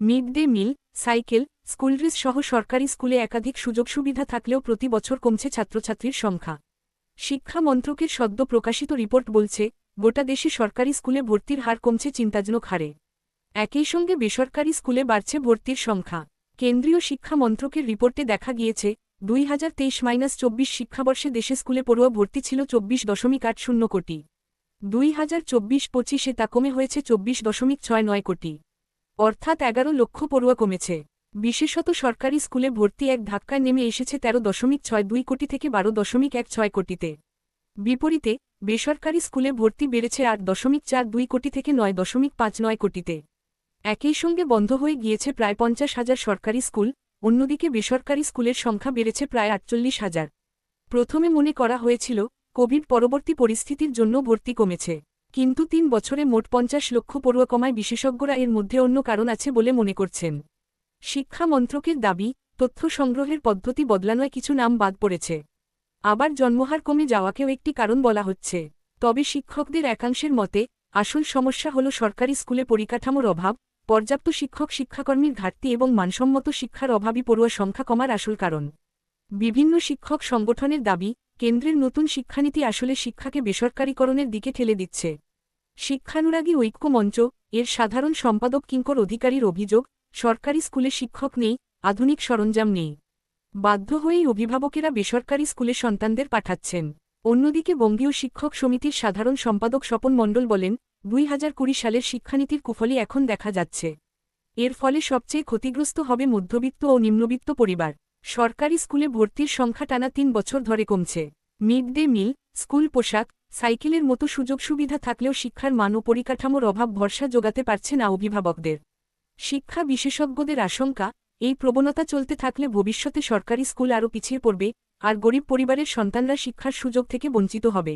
Mid day meal, cycle, school dress সহ সরকারি স্কুলে একাধিক সুযোগ সুবিধা থাকলেও প্রতি বছর কমছে ছাত্রছাত্রীর সংখ্যা। শিক্ষা মন্ত্রকের সদ্য প্রকাশিত রিপোর্ট বলছে, গোটা দেশে সরকারি স্কুলে ভর্তির হার কমছে চিন্তাজনক হারে। একই সঙ্গে বেসরকারি স্কুলে বাড়ছে ভর্তির সংখ্যা। কেন্দ্রীয় শিক্ষা মন্ত্রকের রিপোর্টে দেখা গিয়েছে, দুই হাজার তেইশ মাইনাস চব্বিশ শিক্ষাবর্ষে দেশে স্কুলে পড়ুয়া ভর্তি ছিল চব্বিশ দশমিক আট শূন্য কোটি। দুই হাজার চব্বিশ পঁচিশে তা কমে হয়েছে চব্বিশ দশমিক ছয় নয় কোটি। অর্থাৎ এগারো লক্ষ পড়ুয়া কমেছে। বিশেষত সরকারি স্কুলে ভর্তি এক ধাক্কায় নেমে এসেছে তেরো দশমিক ছয় দুই কোটি থেকে বারো দশমিক এক ছয় কোটিতে। বিপরীতে, বেসরকারি স্কুলে ভর্তি বেড়েছে আট দশমিক চার দুই কোটি থেকে নয় দশমিক পাঁচ নয় কোটিতে। একই সঙ্গে বন্ধ হয়ে গিয়েছে প্রায় পঞ্চাশ হাজার সরকারি স্কুল, অন্যদিকে বেসরকারি স্কুলের সংখ্যা বেড়েছে প্রায় আটচল্লিশ হাজার। প্রথমে মনে করা হয়েছিল, কোভিড পরবর্তী পরিস্থিতির জন্য ভর্তি কমেছে। কিন্তু তিন বছরে মোট পঞ্চাশ লক্ষ পড়ুয়া কমায় বিশেষজ্ঞরা এর মধ্যে অন্য কারণ আছে বলে মনে করছেন। শিক্ষা মন্ত্রকের দাবি, তথ্য সংগ্রহের পদ্ধতি বদলানোয় কিছু নাম বাদ পড়েছে। আবার জন্মহার কমে যাওয়াকেও একটি কারণ বলা হচ্ছে। তবে শিক্ষকদের একাংশের মতে, আসল সমস্যা হল সরকারি স্কুলে পরিকাঠামোর অভাব, পর্যাপ্ত শিক্ষক শিক্ষাকর্মীর ঘাটতি এবং মানসম্মত শিক্ষার অভাবই পড়ুয়া সংখ্যা কমার আসল কারণ। বিভিন্ন শিক্ষক সংগঠনের দাবি কেন্দ্রের নতুন শিক্ষানীতি আসলে শিক্ষাকে বেসরকারীকরণের দিকে ঠেলে দিচ্ছে। শিক্ষানুরাগী ঐক্য মঞ্চ, এর সাধারণ সম্পাদক কিঙ্কর অধিকারীর অভিযোগ, সরকারি স্কুলে শিক্ষক নেই, আধুনিক সরঞ্জাম নেই। বাধ্য হয়েই অভিভাবকেরা বেসরকারি স্কুলে সন্তানদের পাঠাচ্ছেন। অন্যদিকে বঙ্গীয় শিক্ষক সমিতির সাধারণ সম্পাদক স্বপন মণ্ডল বলেন, দুই হাজার কুড়ি সালের শিক্ষানীতির কুফলই এখন দেখা যাচ্ছে। এর ফলে সবচেয়ে ক্ষতিগ্রস্ত হবে মধ্যবিত্ত ও নিম্নবিত্ত পরিবার। সরকারি স্কুলে ভর্তির সংখ্যা টানা তিন বছর ধরে কমছে। মিড ডে মিল, স্কুল পোশাক, সাইকেলের মতো সুযোগ সুবিধা থাকলেও শিক্ষার মান ও পরিকাঠামোর অভাব ভরসা যোগাতে পারছে না অভিভাবকদের। শিক্ষা বিশেষজ্ঞদের আশঙ্কা, এই প্রবণতা চলতে থাকলে ভবিষ্যতে সরকারি স্কুল আরও পিছিয়ে পড়বে, আর গরিব পরিবারের সন্তানরা শিক্ষার সুযোগ থেকে বঞ্চিত হবে।